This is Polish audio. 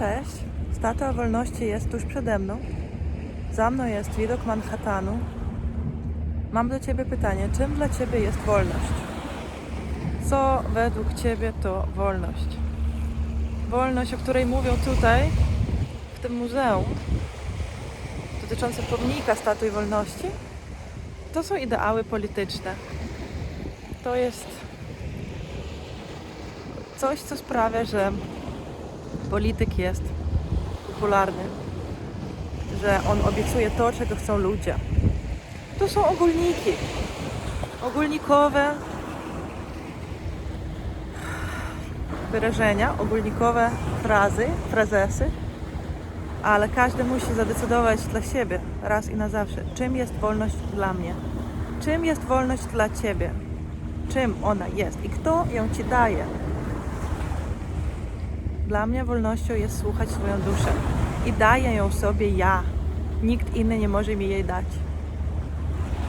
Cześć, Statua Wolności jest tuż przede mną. Za mną jest widok Manhattanu. Mam do Ciebie pytanie, czym dla Ciebie jest wolność? Co według Ciebie to wolność? Wolność, o której mówią tutaj, w tym muzeum, dotyczące pomnika Statui Wolności, to są ideały polityczne. To jest coś, co sprawia, że polityk jest popularny, że on obiecuje to, czego chcą ludzie. To są ogólniki. Ogólnikowe wyrażenia, ogólnikowe frazy, frazesy, ale każdy musi zadecydować dla siebie raz i na zawsze, czym jest wolność dla mnie, czym jest wolność dla ciebie, czym ona jest i kto ją ci daje. Dla mnie wolnością jest słuchać swoją duszę i daję ją sobie ja. Nikt inny nie może mi jej dać.